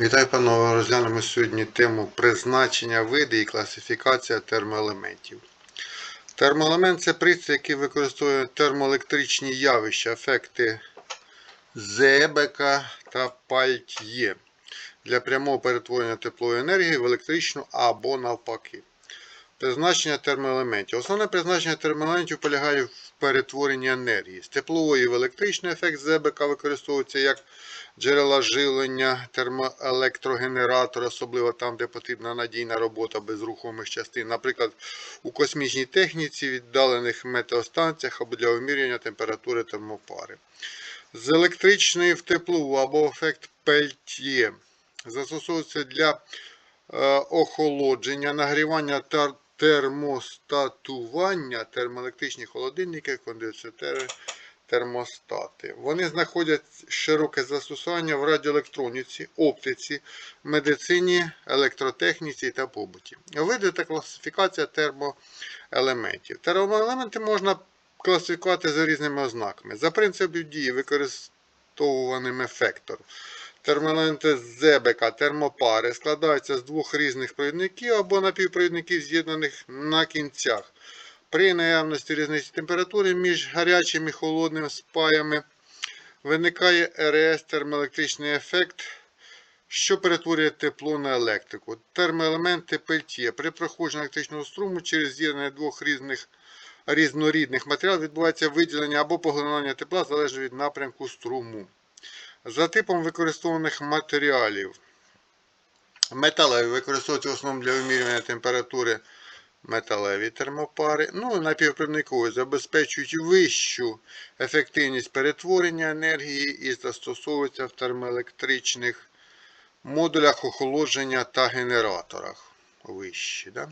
Вітаю, панове! Розглянемо сьогодні тему призначення види і класифікація термоелементів. Термоелемент це пристрій, який використовує термоелектричні явища, ефекти Зебека та пальт'є для прямого перетворення теплової енергії в електричну або навпаки. Призначення термоелементів. Основне призначення термоелементів полягає в перетворенні енергії. З теплової в електричний ефект ЗБК використовується як джерела живлення, термоелектрогенератор, особливо там, де потрібна надійна робота без рухомих частин, наприклад, у космічній техніці, віддалених метеостанціях або для вимірювання температури термопари. З електричної в теплову або ефект Пельтьє застосовується для е, охолодження, нагрівання та термостатування, термоелектричні холодильники, кондиціонери, термостати. Вони знаходять широке застосування в радіоелектроніці, оптиці, медицині, електротехніці та побуті. Види та класифікація термоелементів. Термоелементи можна класифікувати за різними ознаками. За принципом дії використовуваним ефектор. Термоелементи Зебека, термопари складаються з двох різних провідників або напівпровідників, з'єднаних на кінцях. При наявності різниці температури між гарячими і холодними спаями виникає РС термоелектричний ефект, що перетворює тепло на електрику. Термоелементи пельтє. При проходженні електричного струму через з'єднання двох різних різнорідних матеріалів відбувається виділення або поглинання тепла залежно від напрямку струму. За типом використовуваних матеріалів. Металеві використовуються в основному для вимірювання температури металеві термопари. Ну, напівпровідникові забезпечують вищу ефективність перетворення енергії і застосовуються в термоелектричних модулях охолодження та генераторах. Вищі, да?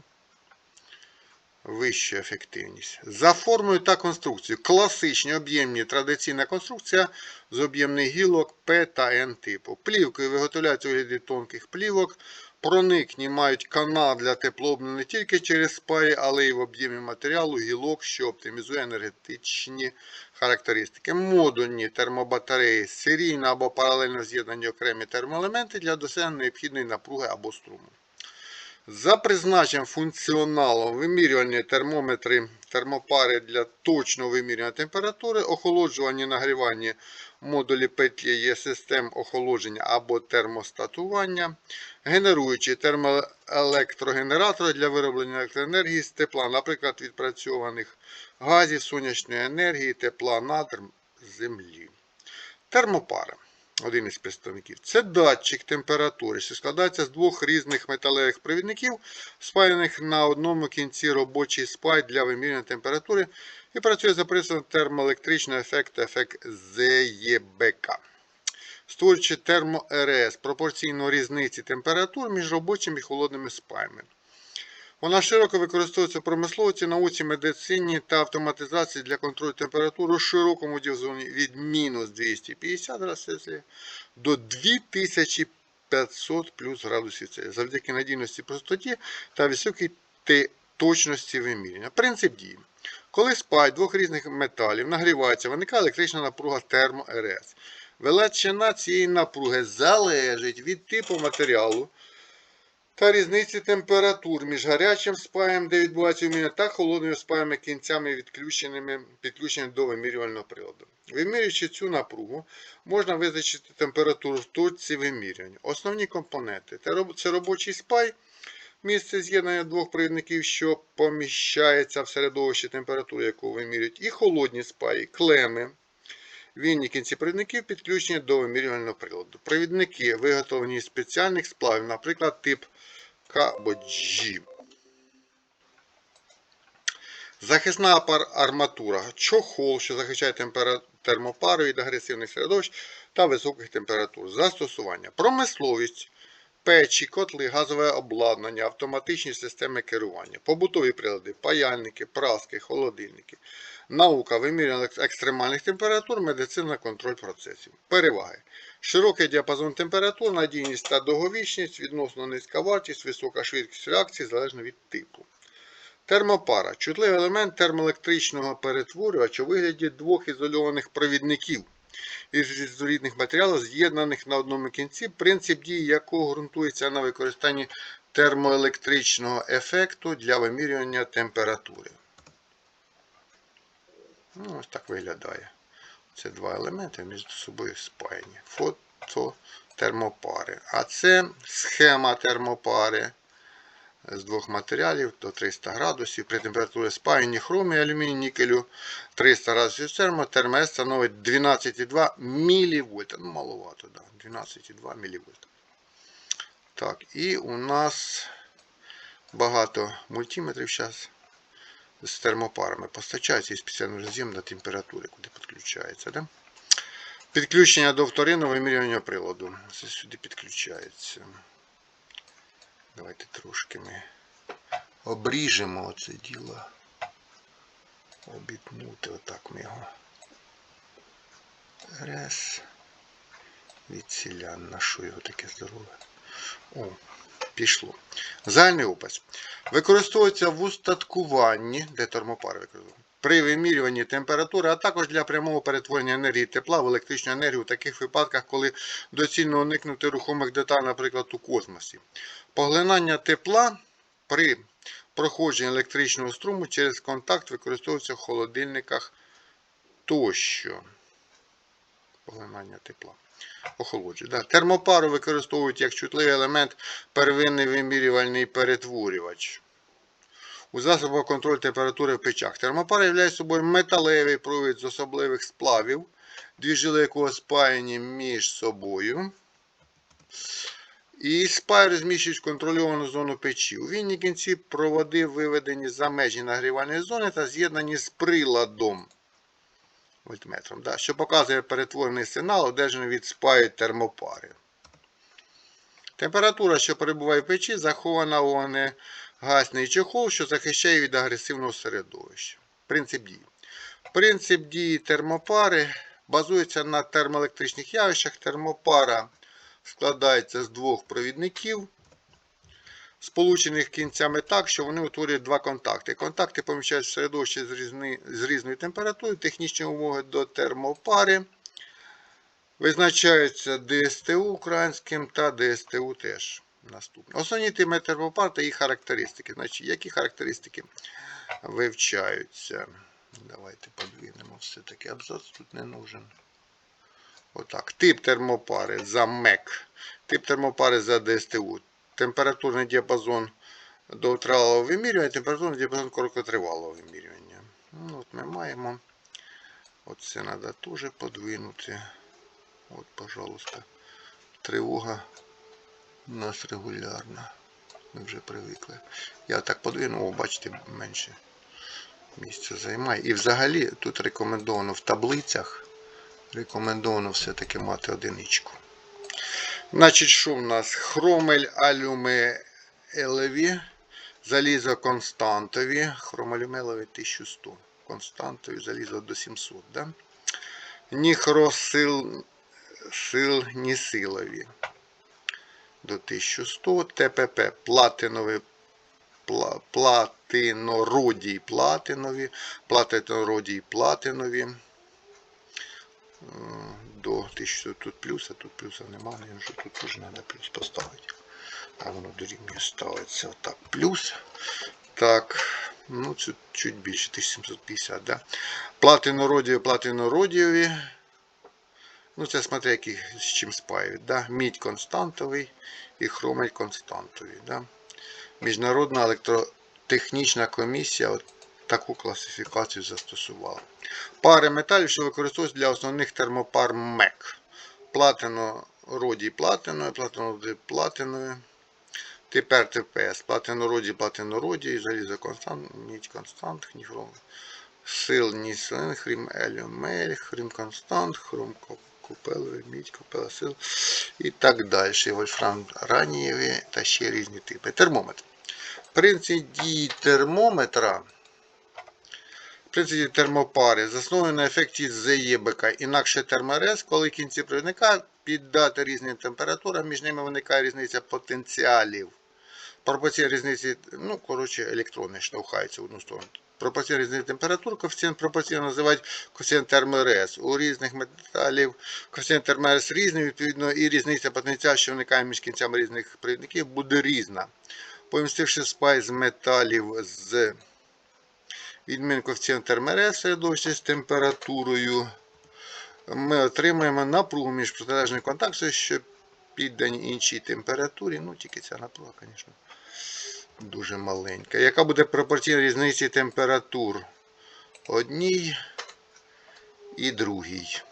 Вища ефективність. За формою та конструкцією. Класичні об'ємні традиційна конструкція з об'ємних гілок П та Н типу. Плівкою виготовляються у вигляді тонких плівок. Проникні мають канал для теплообміну не тільки через спаї, але й в об'ємі матеріалу гілок, що оптимізує енергетичні характеристики. Модульні термобатареї, серійно або паралельно з'єднані окремі термоелементи для досягнення необхідної напруги або струму. За призначенням функціоналом вимірювальні термометри термопари для точного вимірювання температури, охолоджування нагрівання модулі петлі є систем охолодження або термостатування, генеруючі термоелектрогенератори для вироблення електроенергії з тепла, наприклад, відпрацьованих газів, сонячної енергії, тепла надр землі. Термопара один із представників. Це датчик температури, що складається з двох різних металевих провідників, спаяних на одному кінці робочий спай для вимірювання температури і працює за принципом термоелектричного ефекту ефект ЗЕБК. Створюючи термо-РС пропорційно різниці температур між робочими і холодними спаями. Вона широко використовується в промисловці, науці, медицині та автоматизації для контролю температури у широкому діапазоні від мінус 250 градусів Цельсія до 2500 плюс градусів Цельсія завдяки надійності простоті та високій точності виміряння. Принцип дії. Коли спай двох різних металів нагрівається, виникає електрична напруга термо-РС. Величина цієї напруги залежить від типу матеріалу та різниці температур між гарячим спаєм, де відбувається вимірювання, та холодними спаями кінцями відключеними, підключеними до вимірювального приладу. Вимірюючи цю напругу, можна визначити температуру в точці вимірювання. Основні компоненти це робочий спай, місце з'єднання двох провідників, що поміщається в середовищі температури, яку вимірюють, і холодні спаї, клеми. Вільні кінці провідників підключені до вимірювального приладу. Провідники виготовлені з спеціальних сплавів, наприклад, тип К або G. Захисна арматура. Чохол, що захищає термопару від агресивних середовищ та високих температур. Застосування. Промисловість. Печі, котли, газове обладнання, автоматичні системи керування, побутові прилади, паяльники, праски, холодильники, наука, вимірювання екстремальних температур, медицина, контроль процесів. Переваги. Широкий діапазон температур, надійність та довговічність, відносно низька вартість, висока швидкість реакції залежно від типу. Термопара чутливий елемент термоелектричного перетворювача у вигляді двох ізольованих провідників, із різнорідних матеріалів, з'єднаних на одному кінці, принцип дії якого ґрунтується на використанні термоелектричного ефекту для вимірювання температури. Ну, ось так виглядає. Це два елементи між собою спаяні. Фототермопари. А це схема термопари з двох матеріалів до 300 градусів. При температурі спаяння хрому і нікелю 300 градусів термо, термоес становить 12,2 мВ. Ну, маловато, да. 12,2 мВ. Так, і у нас багато мультиметрів зараз з термопарами постачаються і спеціальний роз'єм на температурі, куди підключається. Да? Підключення до вторинного вимірювання приладу. Це сюди підключається. Давайте трошки ми обріжемо оце діло. Обітнути отак ми його. Раз. Від селян на що його таке здорове. О, пішло. Загальний опис. Використовується в устаткуванні, де термопари використовують, при вимірюванні температури, а також для прямого перетворення енергії тепла в електричну енергію у таких випадках, коли доцільно уникнути рухомих деталей, наприклад, у космосі. Поглинання тепла при проходженні електричного струму через контакт використовується в холодильниках тощо. Поглинання тепла. Да. Термопару використовують як чутливий елемент первинний вимірювальний перетворювач. У засобах контролю температури в печах. Термопара являє собою металевий провід з особливих сплавів, дві жили якого спаяні між собою. І спай розміщують в контрольовану зону печі. У вільній кінці проводи виведені за межі нагрівальної зони та з'єднані з приладом вольтметром, да, що показує перетворений сигнал, одержаний від спаю термопари. Температура, що перебуває в печі, захована у вогнегасний чохол, що захищає від агресивного середовища. Принцип дії. Принцип дії термопари базується на термоелектричних явищах. Термопара складається з двох провідників, сполучених кінцями так, що вони утворюють два контакти. Контакти поміщають в середовище з, різни, з різною температурою, технічні умови до термопари. Визначаються ДСТУ українським та ДСТУ теж. Наступне. Основні теми термопар та їх характеристики. Значить, які характеристики вивчаються? Давайте подвинемо все-таки абзац тут не нужен. Отак. Тип термопари за МЕК. Тип термопари за ДСТУ. Температурний діапазон довготривалого вимірювання, температурний діапазон короткотривалого вимірювання. Ну, от ми маємо. Оце треба теж подвинути. От, пожалуйста. Тривога у нас регулярна. Ми вже привикли. Я так подвину, бачите, менше місця займає. І взагалі тут рекомендовано в таблицях. Рекомендовано все-таки мати одиничку. Значить, що в нас? Хромель алюмелеві, залізо константові, хромалюмелеві 1100. Константові залізо до 700. Да? Ніхросил сил нісилові до 1100. ТПП платинові пла, платинові, платинородій платинові до 1000 тут плюс, а тут плюса немає, що тут теж треба плюс поставити. А воно дорівнює ставиться отак. Плюс. Так, ну це чуть більше, 1750, да? Платинородіові, платинородіові. Ну, це смотри, які з чим спаюють. Да? Мідь константовий і хромель константовий. Да? Міжнародна електротехнічна комісія от таку класифікацію застосувала. Пари металів, що використовуються для основних термопар МЕК. Платинородій платиною, платинородій платиною. Тепер ТПС. Платинородій, платинородій, залізо констант, мідь констант, хніфром. Сил ніселен, хрім елюмель, хрім констант, хром купеловий, мідь, купела сил і так далі. Вольфрам ранієві та ще різні типи. Термометр. Принцип дії термометра принципі термопари заснований на ефекті ЗЄБК. Інакше терморез, коли кінці провідника піддати різним температурам, між ними виникає різниця потенціалів. Пропорція різниці, ну, коротше, електрони штовхаються в одну сторону. Пропорційна різниця температур, коефіцієнт пропорційно називають коефіцієнт терморез. У різних металів коефіцієнт терморез різний, відповідно, і різниця потенціалу, що виникає між кінцями різних провідників, буде різна. Помістивши спай з металів з відмін коефіцієнт терморез середовища з температурою, ми отримаємо напругу між протилежними контактами, що піддані іншій температурі. Ну, тільки ця напруга, звісно, дуже маленька. Яка буде пропорційна різниці температур одній і другій?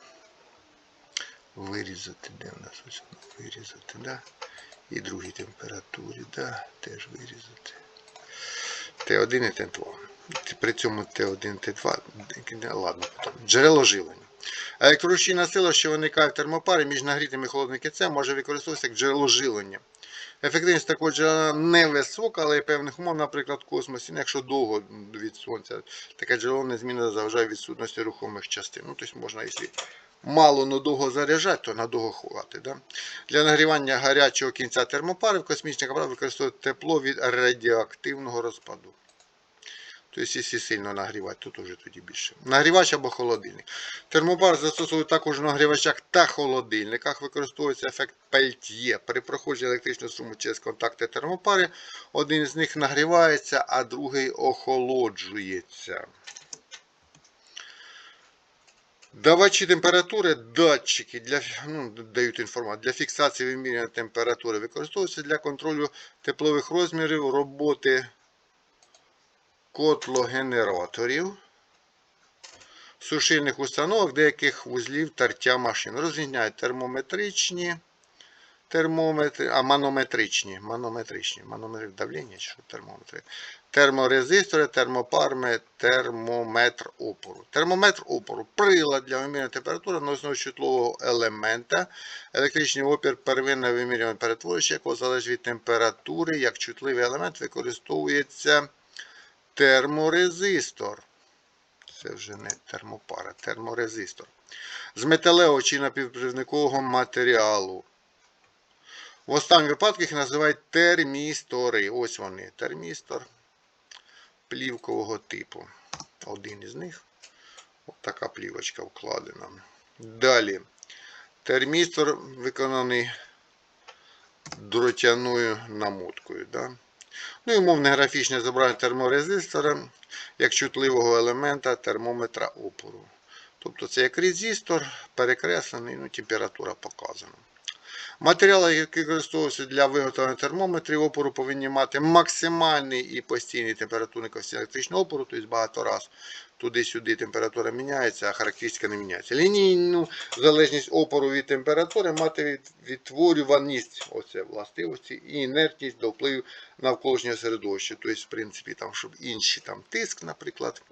Вирізати, де в нас ось воно? вирізати, да? І другій температурі, да, теж вирізати. Т1 і Т2. При цьому Т1, Т2, ладно, потім. Джерело живлення. Електроручійна сила, що виникає в термопарі між нагрітим і холодним кінцем, може використовуватися як джерело живлення. Ефективність такого джерела невисока, але є певних умов, наприклад, в космосі, ну, якщо довго від сонця, таке джерело незмінно заважає відсутності рухомих частин. Ну, тобто можна, якщо мало, но довго заряджати, то надовго хватить. Да? Для нагрівання гарячого кінця термопари в космічних апаратах використовують тепло від радіоактивного розпаду. Тобто, якщо сильно нагрівати, то теж тоді більше. Нагрівач або холодильник. Термопар застосовують також в нагрівачах та холодильниках. Використовується ефект пельт'є. При проходженні електричного струму через контакти термопари один з них нагрівається, а другий охолоджується. Давачі температури, датчики для, ну, дають інформацію для фіксації вимірювання температури використовуються для контролю теплових розмірів роботи котлогенераторів, сушильних установок, деяких вузлів тертя машин. Розрізняють термометричні термометри, а манометричні. Манометричні. Манометри давлення, що термометри. Терморезистори, термопарми, термометр опору. Термометр опору прилад для вимірювання температури на основі чутливого елемента. Електричний опір первинне вимірювання перетворюючи, якого залежить від температури, як чутливий елемент використовується терморезистор. Це вже не термопара, терморезистор. З металевого чи напівпровідникового матеріалу. В останніх випадках їх називають термістори. Ось вони. Термістор плівкового типу. Один із них. Ось така плівочка вкладена. Далі. Термістор виконаний дротяною намоткою. Да? Ну і умовне графічне зображення терморезистора як чутливого елемента термометра опору. Тобто це як резистор, перекреслений, ну, температура показана. Матеріали, які використовуються для виготовлення термометрів опору, повинні мати максимальний і постійний температурний коефіцієнт електричного опору, тобто багато раз туди-сюди температура міняється, а характеристика не міняється. Лінійну залежність опору від температури мати відтворюваність оце властивості і інертність до впливу навколишнього середовища. Тобто, в принципі, там, щоб інші там тиск, наприклад,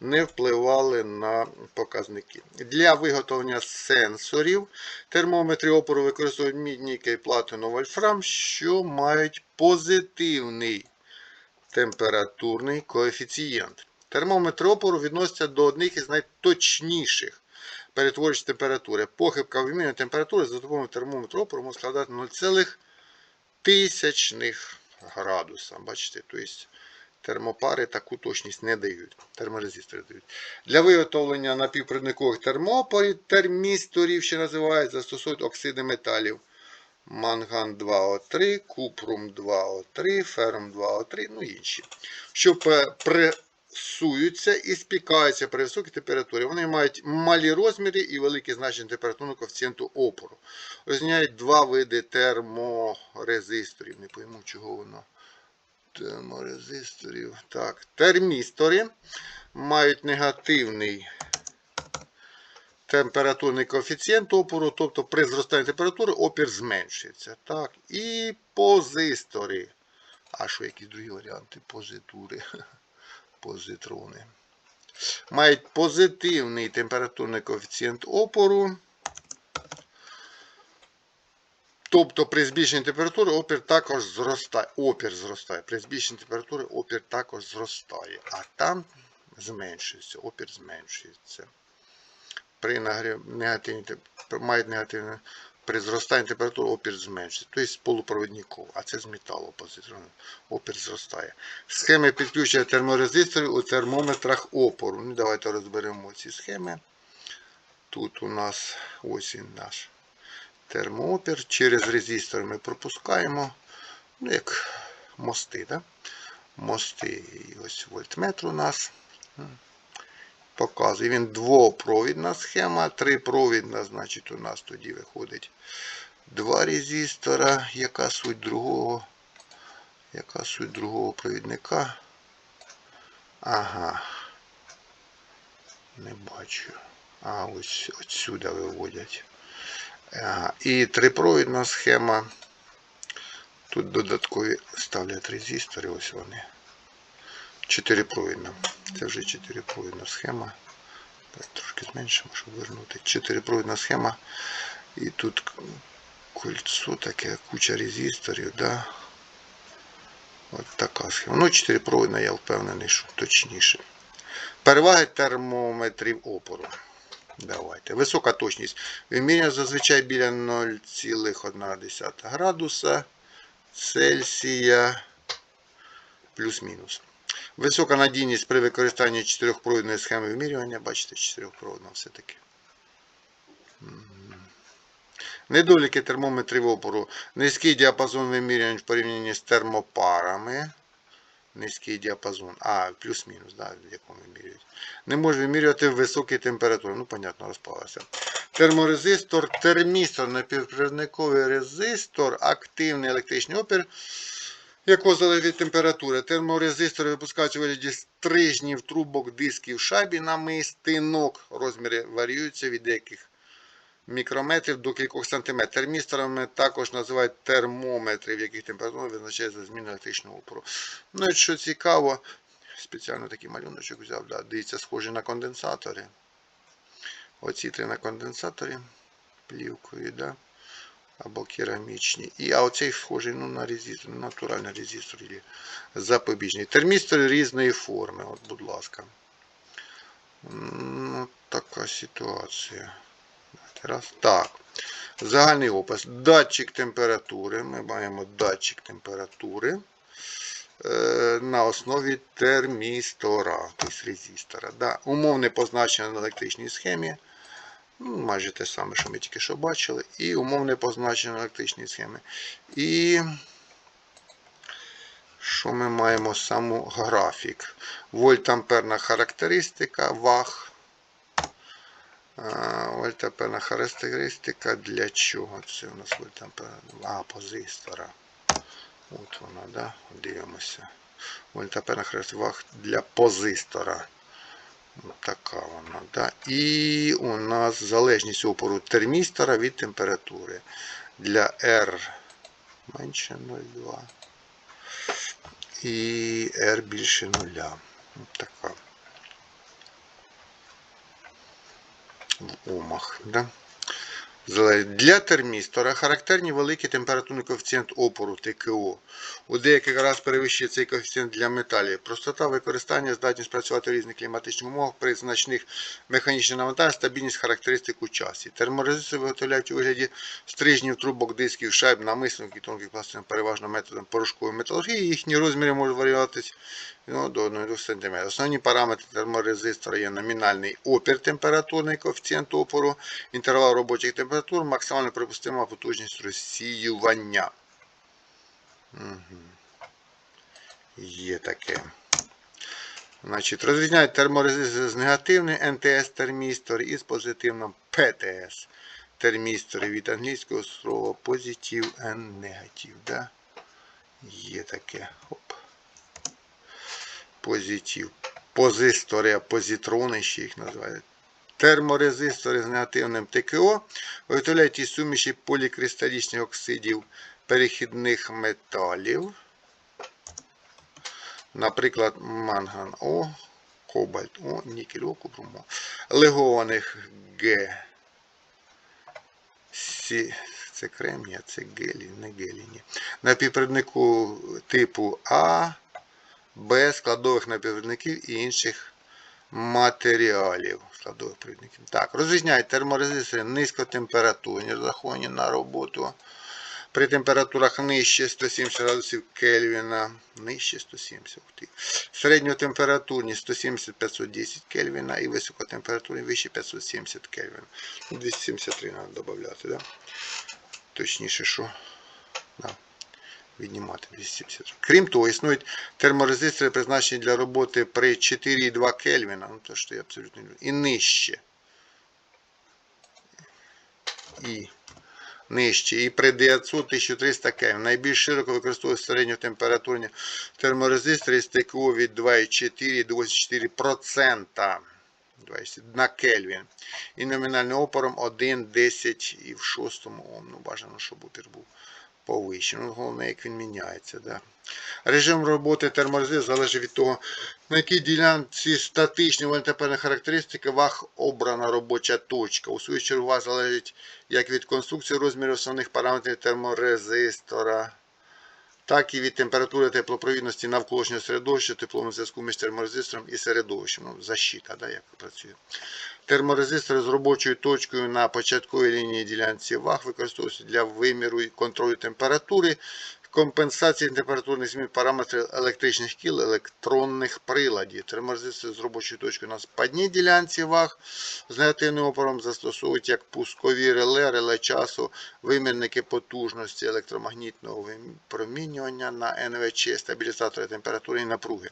не впливали на показники. Для виготовлення сенсорів термометри опору використовують мідь, нікель, платину, вольфрам, що мають позитивний температурний коефіцієнт. Термометри опору відносяться до одних із найточніших перетворююч температури. Похибка вимірювання температури за допомогою термометру опору може складати 0,0 градуса. Бачите, тобто термопари таку точність не дають. Терморезистори дають. Для виготовлення напівпровідникових термопарів, термісторів, що називають, застосовують оксиди металів. Манган 2О3, купрум 2О3, ферум 2О3, ну і інші. Що пресуються і спікаються при високій температурі. Вони мають малі розміри і велике значення температурного коефіцієнту опору. Розрізняють два види терморезисторів. Не пойму, чого воно терморезисторів. Так, термістори мають негативний температурний коефіцієнт опору, тобто при зростанні температури опір зменшується. Так, І позистори. А що якісь другі варіанти? Позитури. Позитрони. Мають позитивний температурний коефіцієнт опору. Тобто при збільшенні температури опір також зростає. Опір зростає. При збільшенні температури опір також зростає. А там зменшується. Опір зменшується. При негативній мають негативний При зростанні температури опір зменшується. Тобто полупровідників, а це з металу позитронів. Опір зростає. Схеми підключення терморезисторів у термометрах опору. Ну, давайте розберемо ці схеми. Тут у нас ось він наш термоопір. Через резистор ми пропускаємо. Ну, як мости, да? Мости. І ось вольтметр у нас. Показує. Він двопровідна схема, трипровідна, значить, у нас тоді виходить два резистора. Яка суть другого? Яка суть другого провідника? Ага. Не бачу. А, ось отсюда виводять. Ага. І трипровідна схема. Тут додаткові ставлять резистори, ось вони. Чотирипровідна. Це вже чотирипровідна схема. Так, Трошки зменшимо, щоб вернути. Чотирипровідна схема. І тут кольцо таке, куча резисторів, да. От така схема. Ну, чотирипровідна, я впевнений, що точніше. Переваги термометрів опору. Давайте. Висока точність. Вимірює зазвичай біля 0,1 градуса Цельсія плюс-мінус. Висока надійність при використанні чотирьохпровідної схеми вимірювання. Бачите, чотирьохпровідна все-таки. Недоліки термометрів опору. Низький діапазон вимірювань в порівнянні з термопарами. Низький діапазон. А, плюс-мінус, да, в якому вимірюють. Не може вимірювати високі температури. Ну, понятно, розпалася. Терморезистор, термістор, напівпровідниковий резистор, активний електричний опір якого залежить від температури. Терморезистори випускаються у вигляді стрижнів, трубок, дисків, шайбі намистинок. Розміри варіюються від деяких мікрометрів до кількох сантиметрів. Термісторами також називають термометри, в яких температура визначається зміна електричного опору. Ну, і що цікаво, спеціально такий малюночок взяв, да, дивіться, схожі на конденсатори. Оці три на конденсаторі плівкою, да або керамічні. І, а оцей схожий ну, на резистор, ну, натуральний резистор є запобіжний. Термістор різної форми, от, будь ласка. Ну, така ситуація. Раз. Так. Загальний опис. Датчик температури. Ми маємо датчик температури е, на основі термістора, тобто резистора. Да. Умовне позначення на електричній схемі. Ну, майже те саме, що ми тільки що бачили. І умовне позначення електричної схеми. І що ми маємо саму графік? Вольтамперна характеристика, ваг. Вольтамперна характеристика для чого? Це у нас вольтамперна. А, позистора. От вона, да? Дивимося. Вольтамперна характеристика ваг для позистора. Така вона. Да? І у нас залежність опору термістора від температури. Для R менше 0,2. І R більше 0. Ось така. В омах. Да? Для термістора характерні великий температурний коефіцієнт опору ТКО. У деяких раз перевищує цей коефіцієнт для металів. Простота використання, здатність працювати в різних кліматичних умовах при значних механічних навантажень, стабільність характеристик у часі. Терморезистори виготовляють у вигляді стрижнів, трубок, дисків, шайб, намисленок і тонких пластин переважно методом порошкової металургії. Їхні розміри можуть варіюватися ну, до 1,2 см. Основні параметри терморезистора є номінальний опір температурний коефіцієнт опору, інтервал робочих температур, максимально припустима потужність розсіювання. Угу. Є таке. Значить, Розрізняють терморезистор з негативним НТС-термістор і з позитивним ПТС термістор від англійського слова позитив and негатив. Да? Є таке. Оп. Позитив. Позистори, позитрони ще їх називають. Терморезистори з негативним ТКО виготовляють із суміші полікристалічних оксидів перехідних металів. Наприклад, манган О, кобальт О, нікель О, купрум легованих Г. Сі, це кремній, а це гелій, не геліні. Напівпровіднику типу А, Б, складових напівпровідників і інших матеріалів. Складових провідників. Так, розрізняють терморезистори низькотемпературні, розраховані на роботу. При температурах нижче 170 градусів Кельвіна, нижче 170. Середньотемпературні 170-510 Кельвіна і високотемпературні вище 570 Кельвіна. Ну, 273 треба додати, да? Точніше, що? Да. Віднімати 270. Крім того, існують терморезистори, призначені для роботи при 4,2 Кельвіна, ну то що я абсолютно не і нижче. І нижче. І при 900-1300 Кельвін. Найбільш широко використовують середньотемпературні терморезистори з ТКО від 2,4 до 84% на Кельвін. І номінальним опором 1, 10 і в 6 Ом. Ну, бажано, щоб опір був повищий. Ну, головне, як він міняється. Да. Режим роботи терморезистора залежить від того, на якій ділянці статичні вольтамперні характеристики ваг обрана робоча точка. У свою чергу залежить як від конструкції розмірів основних параметрів терморезистора, так і від температури теплопровідності навколишнього середовища, тепловому зв'язку між терморезистором і середовищем. Ну, защита, да, як працює. Терморезистори з робочою точкою на початковій лінії ділянці ваг використовуються для виміру і контролю температури, компенсації температурних змін параметрів електричних кіл, електронних приладів. Терморезистори з робочою точкою на спадній ділянці ваг з негативним опором застосовують як пускові реле, реле часу, вимірники потужності електромагнітного випромінювання на НВЧ, стабілізатори температури і напруги.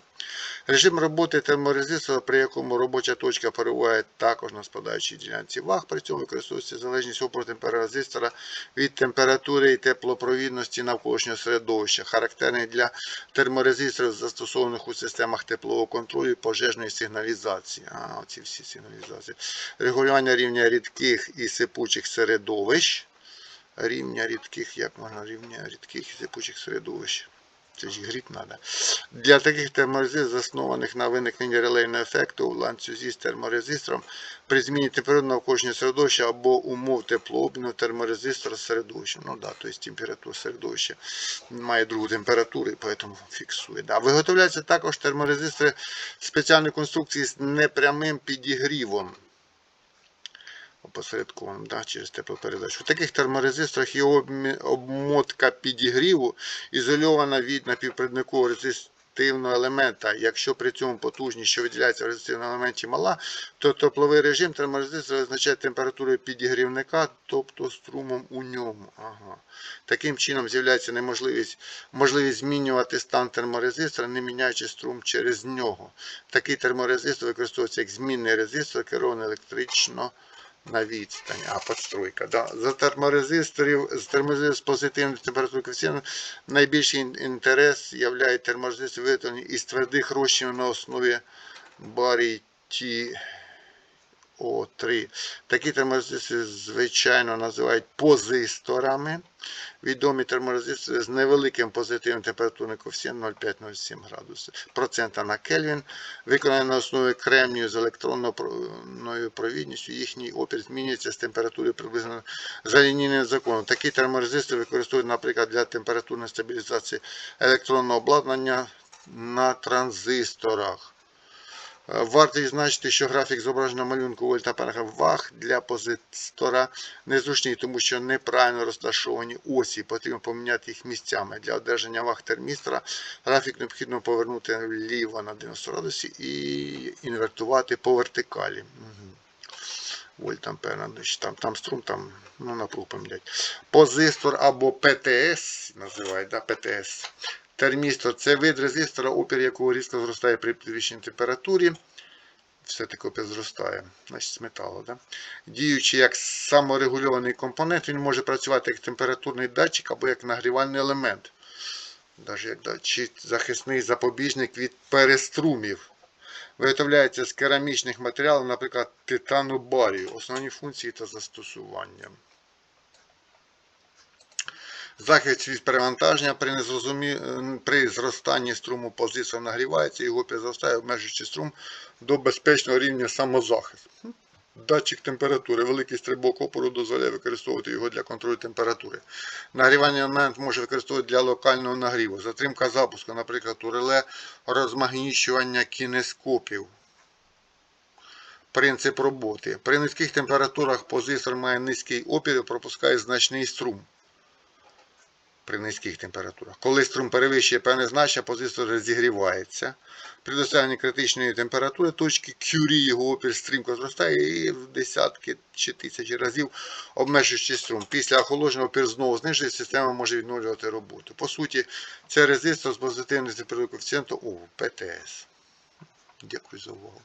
Режим роботи терморезистора, при якому робоча точка перебуває також на спадаючій ділянці ваг, при цьому використовується залежність опору темперорезистора від температури і теплопровідності навколишнього середовища, характерний для терморезисторів, застосованих у системах теплового контролю і пожежної сигналізації. А, оці всі сигналізації. Регулювання рівня рідких і сипучих середовищ. Рівня рідких, як можна рівня рідких і сипучих середовищ. Ж гріб треба. Для таких терморезисторів, заснованих на виникненні релейного ефекту в ланцюзі з терморезистором, при зміні температури навколишнього середовища або умов теплообміну терморезистора з. Ну да, тобто температура середовища має другу температуру і тому фіксує. Да. Виготовляються також терморезистори спеціальної конструкції з непрямим підігрівом опосередкованим да, через теплопередачу. У таких терморезисторах є обмотка підігріву, ізольована від напівпровідникового резистивного елемента. Якщо при цьому потужність, що виділяється в резистивному елементі мала, то тепловий режим терморезистора визначає температурою підігрівника, тобто струмом у ньому. Ага. Таким чином з'являється неможливість можливість змінювати стан терморезистора, не міняючи струм через нього. Такий терморезистор використовується як змінний резистор, керований електрично на відстань, а підстройка. Да. За терморезисторів, з терморезисторів з позитивним температурою коефіцієнтом найбільший інтерес являє терморезистор виготовлені із твердих розчинів на основі барій ті. О3. Такі терморезистори, звичайно, називають позисторами. Відомі терморезистори з невеликим позитивним температурним коефіцієнтом 0,5-0,7 градусів процента на Кельвін, виконані на основі кремнію з електронною провідністю. Їхній опір змінюється з температури приблизно за лінійним законом. Такі терморезистори використовують, наприклад, для температурної стабілізації електронного обладнання на транзисторах. Е, Варто відзначити, що графік зображеного малюнку вольтамперних ваг для позитора незручний, тому що неправильно розташовані осі, потрібно поміняти їх місцями. Для одержання ваг термістора графік необхідно повернути вліво на 90 градусів і інвертувати по вертикалі. Вольтампер, там, там струм, там ну, напруг поміняти. Позистор або ПТС називають, да, ПТС. Термістор це вид резистора, опір якого різко зростає при підвищеній температурі. Все-таки опір зростає, значить з металу. Да? Діючи як саморегульований компонент, він може працювати як температурний датчик або як нагрівальний елемент. Навіть як да, чи захисний запобіжник від переструмів. Виготовляється з керамічних матеріалів, наприклад, титану барію. Основні функції та застосування. Захист від перевантаження при, незрозумі... е, при зростанні струму позиція нагрівається, його підростає, обмежуючи струм до безпечного рівня самозахисту. Датчик температури. Великий стрибок опору дозволяє використовувати його для контролю температури. Нагрівальний елемент може використовувати для локального нагріву. Затримка запуску, наприклад, у реле розмагнічування кінескопів. Принцип роботи. При низьких температурах позистор має низький опір і пропускає значний струм. При низьких температурах. Коли струм перевищує певне значення, позистор розігрівається. При досягненні критичної температури точки Curie його опір стрімко зростає і в десятки чи тисячі разів обмежуючи струм. Після охолодження опір знову знижується, система може відновлювати роботу. По суті, це резистор з позитивним температурним коефіцієнтом у ПТС. Дякую за увагу.